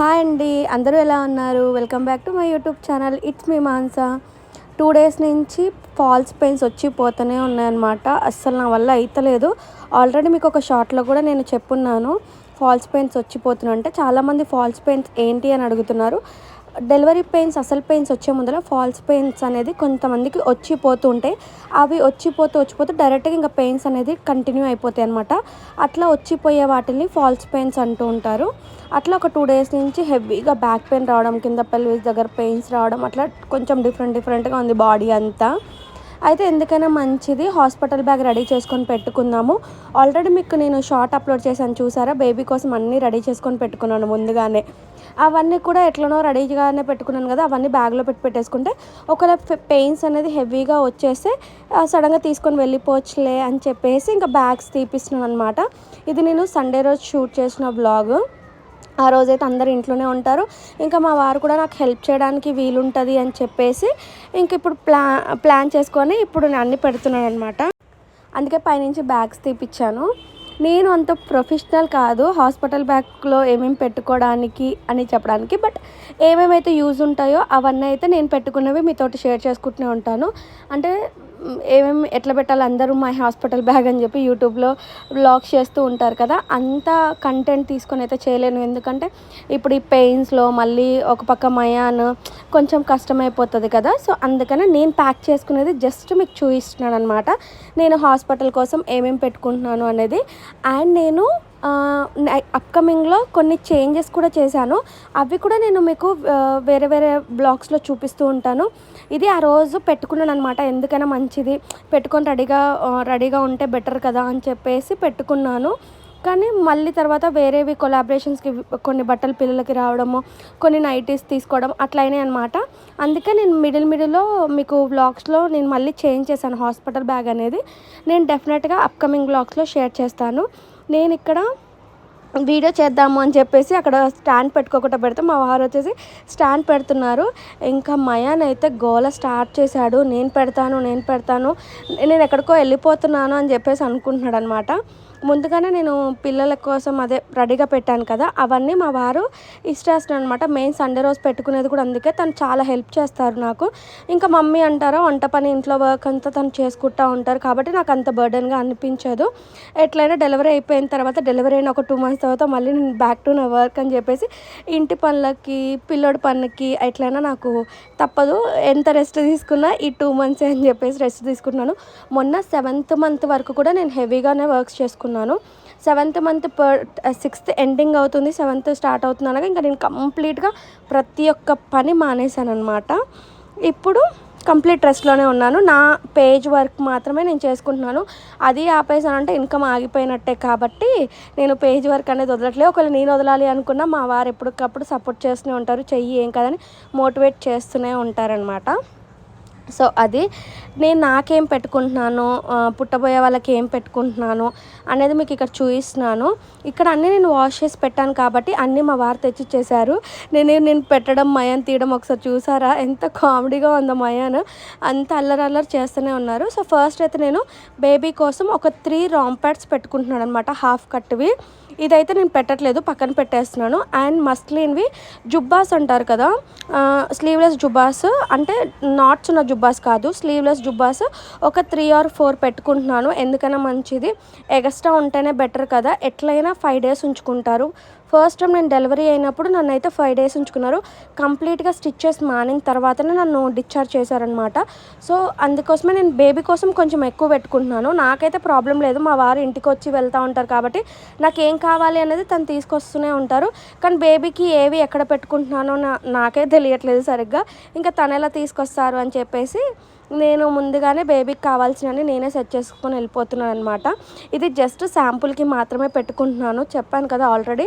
Hi అండి అందరూ ఎలా ఉన్నారు? Welcome back to my YouTube channel. It's me Mansa. Two days నుంచి ఫాల్స్ పెయిన్స్ వచ్చి పోతూనే ఉన్నాయన్నమాట. అస్సలు నా వల్ల అయితలేదు. ఆల్రెడీ మీకు ఒక షార్ట్లో కూడా నేను చెప్పున్నాను. ఫాల్స్ పెయిన్స్ వచ్చిపోతున్నా అంటే చాలామంది ఫాల్స్ పెయిన్స్ ఏంటి అని అడుగుతున్నారు. డెలివరీ పెయిన్స్ అసలు పెయిన్స్ వచ్చే ముందర ఫాల్స్ పెయిన్స్ అనేది కొంతమందికి వచ్చిపోతూ ఉంటాయి అవి వచ్చిపోతూ వచ్చిపోతూ డైరెక్ట్గా ఇంకా పెయిన్స్ అనేది కంటిన్యూ అయిపోతాయి అనమాట అట్లా వచ్చిపోయే వాటిని ఫాల్స్ పెయిన్స్ అంటూ ఉంటారు. అట్లా ఒక టూ డేస్ నుంచి హెవీగా బ్యాక్ పెయిన్ రావడం కింద పెల్విస్ దగ్గర పెయిన్స్ రావడం అట్లా కొంచెం డిఫరెంట్ డిఫరెంట్గా ఉంది బాడీ అంతా. అయితే ఎందుకైనా మంచిది హాస్పిటల్ బ్యాగ్ రెడీ చేసుకొని పెట్టుకుందాము. ఆల్రెడీ మీకు నేను షార్ట్ అప్లోడ్ చేశాను చూసారా? బేబీ కోసం అన్నీ రెడీ చేసుకొని పెట్టుకున్నాను ముందుగానే. అవన్నీ కూడా ఎట్లనో రెడీగానే పెట్టుకున్నాను కదా అవన్నీ బ్యాగ్లో పెట్టి పెట్టేసుకుంటే ఒకవేళ పెయిన్స్ అనేది హెవీగా వచ్చేస్తే సడన్గా తీసుకొని వెళ్ళిపోవచ్చులే అని చెప్పేసి ఇంకా బ్యాగ్స్ తీపిస్తున్నాను అనమాట ఇది నేను సండే రోజు షూట్ చేసిన బ్లాగ్. ఆ రోజైతే అందరు ఇంట్లోనే ఉంటారు. ఇంకా మా వారు కూడా నాకు హెల్ప్ చేయడానికి వీలుంటుంది అని చెప్పేసి ఇంక ఇప్పుడు ప్లా ప్లాన్ చేసుకొని ఇప్పుడు నేను అన్ని పెడుతున్నాను అనమాట అందుకే పైనుంచి బ్యాగ్స్ తీపిచ్చాను. నేను అంత ప్రొఫెషనల్ కాదు హాస్పిటల్ బ్యాగ్లో ఏమేమి పెట్టుకోవడానికి అని చెప్పడానికి బట్ ఏమేమైతే యూజ్ ఉంటాయో అవన్నీ అయితే నేను పెట్టుకున్నవి మీతోటి షేర్ చేసుకుంటూనే ఉంటాను. అంటే ఏమేమి ఎట్లా పెట్టాలి అందరూ మై హాస్పిటల్ బ్యాగ్ అని చెప్పి యూట్యూబ్లో బ్లాగ్స్ చేస్తూ ఉంటారు కదా అంత కంటెంట్ తీసుకొని అయితే చేయలేను. ఎందుకంటే ఇప్పుడు ఈ పెయిన్స్లో మళ్ళీ ఒక పక్క మయాన్ కొంచెం కష్టమైపోతుంది కదా సో అందుకనే నేను ప్యాక్ చేసుకునేది జస్ట్ మీకు చూపిస్తున్నాను అనమాట నేను హాస్పిటల్ కోసం ఏమేమి పెట్టుకుంటున్నాను అనేది అండ్ నేను అప్కమింగ్లో కొన్ని చేంజెస్ కూడా చేశాను. అవి కూడా నేను మీకు వేరే వేరే బ్లాగ్స్లో చూపిస్తూ ఉంటాను. ఇది ఆ రోజు పెట్టుకున్నాను అనమాట ఎందుకైనా మంచిది. పెట్టుకొని రెడీగా రెడీగా ఉంటే బెటర్ కదా అని చెప్పేసి పెట్టుకున్నాను. కానీ మళ్ళీ తర్వాత వేరేవి కొలాబరేషన్స్కి కొన్ని బట్టలు పిల్లలకి రావడము కొన్ని నైటీస్ తీసుకోవడం అట్లయినాయి అనమాట అందుకే నేను మిడిల్ మిడిల్లో మీకు బ్లాగ్స్లో నేను మళ్ళీ చేంజ్ చేశాను. హాస్పిటల్ బ్యాగ్ అనేది నేను డెఫినెట్గా అప్కమింగ్ బ్లాగ్స్లో షేర్ చేస్తాను. నేను ఇక్కడ వీడియో చేద్దాము అని చెప్పేసి అక్కడ స్టాండ్ పెట్టుకోకుండా పెడితే. మా వారు వచ్చేసి స్టాండ్ పెడుతున్నారు. ఇంకా మయాన్ అయితే గోల స్టార్ట్ చేశాడు. నేను పెడతాను నేను పెడతాను నేను ఎక్కడికో వెళ్ళిపోతున్నాను అని చెప్పేసి అనుకుంటున్నాడు అనమాట ముందుగానే నేను పిల్లల కోసం అదే రెడీగా పెట్టాను కదా అవన్నీ మా వారు ఇష్టేస్తాను అనమాట మెయిన్ సండే రోజు పెట్టుకునేది కూడా అందుకే తను చాలా హెల్ప్ చేస్తారు నాకు. ఇంకా మమ్మీ అంటారో వంట పని ఇంట్లో వర్క్ అంతా తను చేసుకుంటూ ఉంటారు కాబట్టి నాకు అంత బర్డన్గా అనిపించదు. ఎట్లయినా డెలివరీ అయిపోయిన తర్వాత డెలివరీ అయిన ఒక టూ మంత్స్ తర్వాత మళ్ళీ నేను బ్యాక్ టు నా వర్క్ అని చెప్పేసి ఇంటి పనులకి పిల్లోడి పనులకి ఎట్లయినా నాకు తప్పదు. ఎంత రెస్ట్ తీసుకున్నా ఈ టూ మంత్స్ అని చెప్పేసి రెస్ట్ తీసుకున్నాను మొన్న సెవెంత్ మంత్ వరకు కూడా నేను హెవీగానే వర్క్స్ చేసుకున్నాను. చేసుకున్నాను. Seventh month per sixth ending అవుతుంది. సెవెంత్ స్టార్ట్ అవుతుంది అనగా ఇంకా నేను కంప్లీట్గా ప్రతి ఒక్క పని మానేశాను అనమాట ఇప్పుడు కంప్లీట్ రెస్ట్లోనే ఉన్నాను. నా పేజ్ వర్క్ మాత్రమే నేను చేసుకుంటున్నాను. అది ఆపేసానంటే ఇన్కమ్ ఆగిపోయినట్టే కాబట్టి నేను పేజ్ వర్క్ అనేది వదలట్లేదు. ఒకవేళ నేను వదలాలి అనుకున్నా మా వారు ఎప్పటికప్పుడు సపోర్ట్ చేస్తూనే ఉంటారు. చెయ్యి ఏం కదని మోటివేట్ చేస్తూనే ఉంటారనమాట సో అది నేను నాకేం పెట్టుకుంటున్నాను పుట్టబోయే వాళ్ళకి ఏం పెట్టుకుంటున్నాను అనేది మీకు ఇక్కడ చూపిస్తున్నాను. ఇక్కడ అన్నీ నేను వాష్ చేసి పెట్టాను కాబట్టి అన్నీ మా వారు తెచ్చి నేను నేను పెట్టడం మయాన్ తీయడం ఒకసారి చూసారా? ఎంత కామెడీగా ఉందో మయాన్. అంత అల్లరి అల్లరి చేస్తూనే ఉన్నారు. సో ఫస్ట్ అయితే నేను బేబీ కోసం ఒక త్రీ రాంపాడ్స్ పెట్టుకుంటున్నాను అనమాట హాఫ్ కట్వి. ఇదైతే నేను పెట్టట్లేదు పక్కన పెట్టేస్తున్నాను. అండ్ మస్క్లీన్వి జుబ్బాస్ అంటారు కదా స్లీవ్లెస్ జుబ్బాస్. అంటే నాట్స్ ఉన్న జుబ్బాస్ కాదు స్లీవ్లెస్ జుబ్బాస్ ఒక త్రీ ఆర్ ఫోర్ పెట్టుకుంటున్నాను. ఎందుకైనా మంచిది. ఎక్స్ట్రా ఉంటేనే బెటర్ కదా. ఎట్లయినా ఫైవ్ డేస్ ఉంచుకుంటారు. ఫస్ట్ టైం నేను డెలివరీ అయినప్పుడు నన్ను అయితే ఫైవ్ డేస్ ఉంచుకున్నారు. కంప్లీట్గా స్టిచ్చెస్ మానిన తర్వాతనే నన్ను డిశ్చార్జ్ చేశారనమాట సో అందుకోసమే నేను బేబీ కోసం కొంచెం ఎక్కువ పెట్టుకుంటున్నాను. నాకైతే ప్రాబ్లం లేదు. మా వారు ఇంటికి వచ్చి వెళ్తూ ఉంటారు కాబట్టి నాకు ఏం కావాలి అనేది తను తీసుకొస్తూనే ఉంటారు. కానీ బేబీకి ఏవి ఎక్కడ పెట్టుకుంటున్నానో నా నాకే తెలియట్లేదు సరిగ్గా. ఇంకా తను ఎలా తీసుకొస్తారు అని చెప్పేసి నేను ముందుగానే బేబీకి కావాల్సినవి నేనే సెట్ చేసుకొని వెళ్ళిపోతున్నాను అనమాట ఇది జస్ట్ శాంపుల్కి మాత్రమే పెట్టుకుంటున్నాను. చెప్పాను కదా ఆల్రెడీ.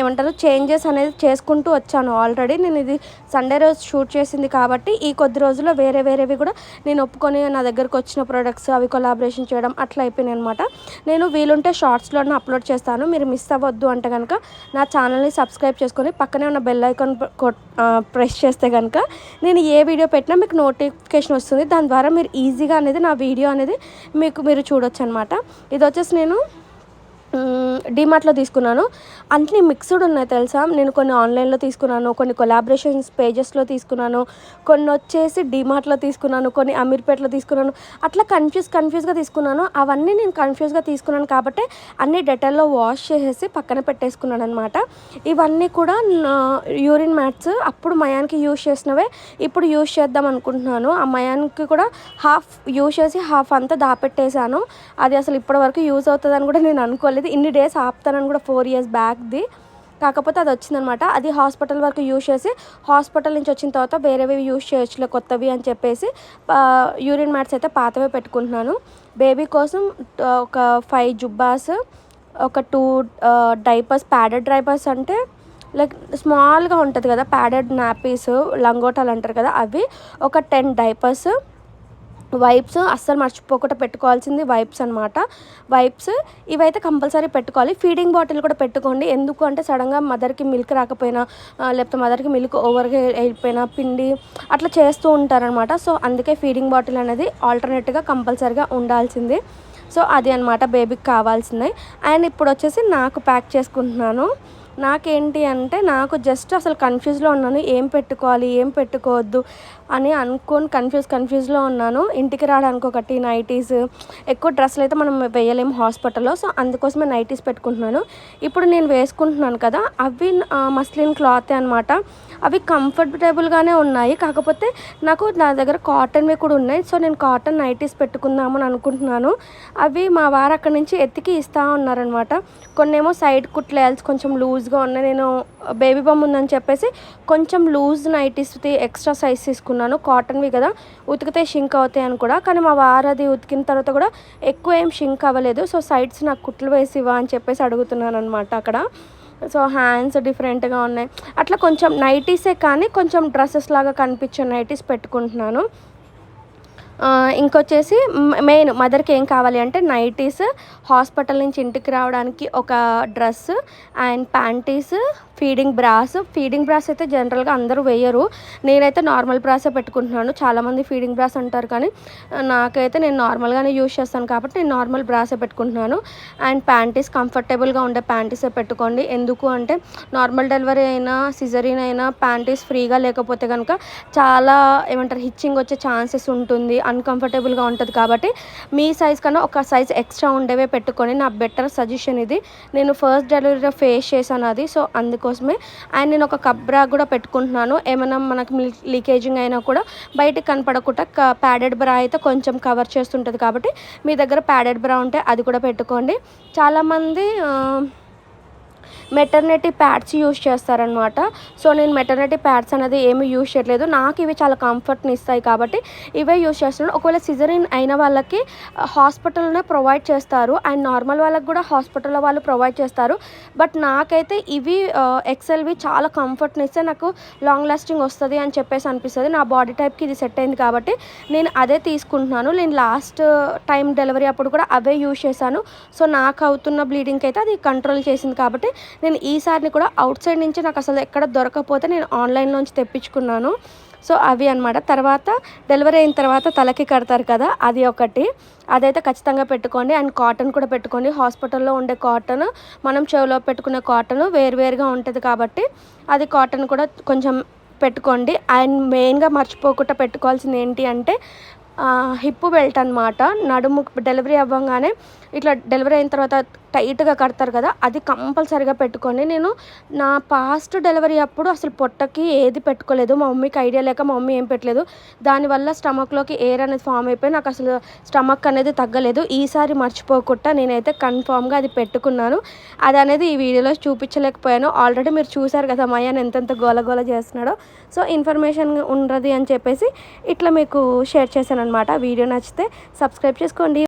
ఏమంటారు? చేంజెస్ అనేది చేసుకుంటూ వచ్చాను ఆల్రెడీ. నేను ఇది సండే రోజు షూట్ చేసింది కాబట్టి ఈ కొద్ది రోజుల్లో వేరే వేరేవి కూడా నేను ఒప్పుకొని నా దగ్గరకు వచ్చిన ప్రొడక్ట్స్ అవి కొలాబరేషన్ చేయడం అట్లా అయిపోయినాయి అనమాట నేను వీలుంటే షార్ట్స్లోనే అప్లోడ్ చేస్తాను. మీరు మిస్ అవ్వద్దు అంటే కనుక నా ఛానల్ని సబ్స్క్రైబ్ చేసుకొని పక్కనే ఉన్న బెల్ ఐకాన్ ప్రెస్ చేస్తే కనుక నేను ఏ వీడియో పెట్టినా మీకు నోటి నోటిఫికేషన్ వస్తుంది. దాని ద్వారా మీరు ఈజీగా అనేది నా వీడియో అనేది మీకు మీరు చూడొచ్చు అనమాట ఇది వచ్చేసి నేను డిమార్ట్లో తీసుకున్నాను. అన్నీ మిక్స్డ్ ఉన్నాయి తెలుసా? నేను కొన్ని ఆన్లైన్లో తీసుకున్నాను కొన్ని కొలాబరేషన్స్ పేజెస్లో తీసుకున్నాను కొన్ని వచ్చేసి డిమార్ట్లో తీసుకున్నాను కొన్ని అమీర్పేట్లో తీసుకున్నాను. అట్లా కన్ఫ్యూజ్ కన్ఫ్యూజ్గా తీసుకున్నాను. అవన్నీ నేను కన్ఫ్యూజ్గా తీసుకున్నాను కాబట్టి అన్నీ డెటాల్లో వాష్ చేసేసి పక్కన పెట్టేసుకున్నాను అనమాట ఇవన్నీ కూడా యూరిన్ మ్యాట్స్ అప్పుడు మయానికి యూజ్ చేసినవే. ఇప్పుడు యూజ్ చేద్దాం అనుకుంటున్నాను. ఆ మయానికి కూడా హాఫ్ యూజ్ చేసి హాఫ్ అంతా దాపెట్టేశాను. అది అసలు ఇప్పటివరకు యూజ్ అవుతుందని కూడా నేను అనుకోలేదు. ఇన్ని డేస్ ఆపుతానని కూడా ఫోర్ ఇయర్స్ బ్యాక్ది కాకపోతే అది వచ్చిందనమాట. అది హాస్పిటల్ వరకు యూజ్ చేసి హాస్పిటల్ నుంచి వచ్చిన తర్వాత వేరేవి యూజ్ చేయొచ్చులే కొత్తవి అని చెప్పేసి యూరిన్ మ్యాట్స్ అయితే పాతవే పెట్టుకుంటున్నాను. బేబీ కోసం ఒక ఫైవ్ జుబ్బాస్ ఒక టూ డైపర్స్ ప్యాడెడ్ డైపర్స్ అంటే లైక్ స్మాల్గా ఉంటుంది కదా ప్యాడెడ్ నాపీస్ లంగోటాలు అంటారు కదా అవి ఒక టెన్ డైపర్స్ వైప్స్ అస్సలు మర్చిపోకుండా పెట్టుకోవాల్సింది వైప్స్ అనమాట వైప్స్ ఇవైతే కంపల్సరీ పెట్టుకోవాలి. ఫీడింగ్ బాటిల్ కూడా పెట్టుకోండి. ఎందుకు అంటే సడన్గా మదర్కి మిల్క్ రాకపోయినా లేకపోతే మదర్కి మిల్క్ ఓవర్గా అయిపోయినా పిండి అట్లా చేస్తూ ఉంటారనమాట సో అందుకే ఫీడింగ్ బాటిల్ అనేది ఆల్టర్నేట్గా కంపల్సరీగా ఉండాల్సింది. సో అది అనమాట బేబీకి కావాల్సింది. అండ్ ఇప్పుడు వచ్చేసి నాకు ప్యాక్ చేసుకుంటున్నాను. నాకేంటి అంటే నాకు జస్ట్ అసలు కన్ఫ్యూజ్లో ఉన్నాను. ఏం పెట్టుకోవాలి? ఏం పెట్టుకోవద్దు? అని అనుకొని కన్ఫ్యూజ్ కన్ఫ్యూజ్లో ఉన్నాను. ఇంటికి రావడానికి ఒకటి నైటీస్ ఎక్కువ డ్రెస్సులు అయితే మనం వేయలేము హాస్పిటల్లో. సో అందుకోసమే నైటీస్ పెట్టుకుంటున్నాను. ఇప్పుడు నేను వేసుకుంటున్నాను కదా అవి మస్లిన్ క్లాత్ అనమాట అవి కంఫర్టబుల్గానే ఉన్నాయి. కాకపోతే నాకు నా దగ్గర కాటన్వి కూడా ఉన్నాయి. సో నేను కాటన్ నైటీస్ పెట్టుకుందామని అనుకుంటున్నాను. అవి మా వారు అక్కడి నుంచి ఎత్తికి ఇస్తూ ఉన్నారనమాట కొన్నేమో సైడ్ కుట్లేయాల్సి కొంచెం లూజ్గా ఉన్నాయి. నేను బేబీ బొమ్మ ఉందని చెప్పేసి కొంచెం లూజ్ నైటీస్ ఎక్స్ట్రా సైజ్ తీసుకున్నాను. కాటన్వి కదా ఉతికితే షింక్ అవుతాయి అని కూడా. కానీ మా వారు అది ఉతికిన తర్వాత కూడా ఎక్కువ ఏం షింక్ అవ్వలేదు. సో సైడ్స్ నాకు కుట్లు వేసి ఇవ్వ అని చెప్పేసి అడుగుతున్నాను అనమాట అక్కడ. సో హ్యాండ్స్ డిఫరెంట్గా ఉన్నాయి. అట్లా కొంచెం నైటీసే కానీ కొంచెం డ్రెస్సెస్ లాగా కనిపించే నైటీస్ పెట్టుకుంటున్నాను. ఇంకొచ్చేసి మెయిన్ మదర్కి ఏం కావాలి అంటే నైటీస్ హాస్పిటల్ నుంచి ఇంటికి రావడానికి ఒక dress and panties feeding bras. Feeding bras అయితే జనరల్గా అందరూ వేయరు. నేనైతే నార్మల్ బ్రాసే పెట్టుకుంటున్నాను. చాలామంది ఫీడింగ్ బ్రాస్ అంటారు కానీ నాకైతే నేను నార్మల్గానే యూజ్ చేస్తాను కాబట్టి నేను నార్మల్ బ్రాసే పెట్టుకుంటున్నాను. అండ్ ప్యాంటీస్ కంఫర్టబుల్గా ఉండే ప్యాంటీసే పెట్టుకోండి. ఎందుకు అంటే నార్మల్ డెలివరీ అయినా సిజరీన్ అయినా ప్యాంటీస్ ఫ్రీగా లేకపోతే కనుక చాలా ఏమంటారు హిచ్చింగ్ వచ్చే ఛాన్సెస్ ఉంటుంది. అన్కంఫర్టబుల్గా ఉంటుంది కాబట్టి మీ సైజ్ కన్నా ఒక సైజ్ ఎక్స్ట్రా ఉండేవే పెట్టుకొని నా బెటర్ సజెషన్ ఇది. నేను ఫస్ట్ డెలివరీలో ఫేస్ చేశాను అది. సో కోసమే. అండ్ నేను ఒక కబ్రా కూడా పెట్టుకుంటున్నాను. ఏమైనా మనకు లీకేజింగ్ అయినా కూడా బయటకు కనపడకుండా ప్యాడెడ్ బ్రా అయితే కొంచెం కవర్ చేస్తుంటుంది కాబట్టి మీ దగ్గర ప్యాడెడ్ బ్రా ఉంటే అది కూడా పెట్టుకోండి. చాలామంది మెటర్నిటీ ప్యాడ్స్ యూస్ చేస్తారనమాట సో నేను మెటర్నిటీ ప్యాడ్స్ అనేది ఏమి యూస్ చేయట్లేదు. నాకు ఇవి చాలా కంఫర్ట్ని ఇస్తాయి కాబట్టి ఇవే యూస్ చేస్తున్నాను. ఒకవేళ సిజరిన్ అయిన వాళ్ళకి హాస్పిటల్నే ప్రొవైడ్ చేస్తారు. అండ్ నార్మల్ వాళ్ళకి కూడా హాస్పిటల్లో వాళ్ళు ప్రొవైడ్ చేస్తారు. బట్ నాకైతే ఇవి ఎక్సెల్వి చాలా కంఫర్ట్ని ఇస్తే నాకు లాంగ్ లాస్టింగ్ వస్తుంది అని చెప్పేసి అనిపిస్తుంది. నా బాడీ టైప్కి ఇది సెట్ అయింది కాబట్టి నేను అదే తీసుకుంటున్నాను. నేను లాస్ట్ టైం డెలివరీ అప్పుడు కూడా అవే యూజ్ చేశాను. సో నాకు అవుతున్న బ్లీడింగ్కి అయితే అది కంట్రోల్ చేసింది కాబట్టి నేను ఈసారిని కూడా అవుట్ సైడ్ నుంచి నాకు అసలు ఎక్కడ దొరకకపోతే నేను ఆన్లైన్లోంచి తెప్పించుకున్నాను. సో అవి అనమాట తర్వాత డెలివరీ అయిన తర్వాత తలకి కడతారు కదా అది ఒకటి. అదైతే ఖచ్చితంగా పెట్టుకోండి. అండ్ కాటన్ కూడా పెట్టుకోండి. హాస్పిటల్లో ఉండే కాటన్ మనం చెవిలో పెట్టుకునే కాటన్ వేరువేరుగా ఉంటుంది కాబట్టి అది కాటన్ కూడా కొంచెం పెట్టుకోండి. అండ్ మెయిన్గా మర్చిపోకుండా పెట్టుకోవాల్సింది ఏంటి అంటే హిప్ బెల్ట్ అనమాట నడుము డెలివరీ అవ్వగానే ఇట్లా డెలివరీ అయిన తర్వాత టైట్గా కడతారు కదా అది కంపల్సరిగా పెట్టుకొని నేను నా పాస్ట్ డెలివరీ అప్పుడు అసలు పొట్టకి ఏది పెట్టుకోలేదు. మా మమ్మీకి ఐడియా లేక మా మమ్మీ ఏం పెట్టలేదు. దానివల్ల స్టమక్లోకి ఎయిర్ అనేది ఫామ్ అయిపోయి నాకు అసలు స్టమక్ అనేది తగ్గలేదు. ఈసారి మర్చిపోకుండా నేనైతే కన్ఫామ్గా అది పెట్టుకున్నాను. అది అనేది ఈ వీడియోలో చూపించలేకపోయాను. ఆల్రెడీ మీరు చూసారు కదా మయాన్ ఎంతెంత గోల గోల చేస్తున్నాడో. సో ఇన్ఫర్మేషన్ ఉండదు అని చెప్పేసి ఇట్లా మీకు షేర్ చేశాను అనమాట వీడియో నచ్చితే సబ్స్క్రైబ్ చేసుకోండి.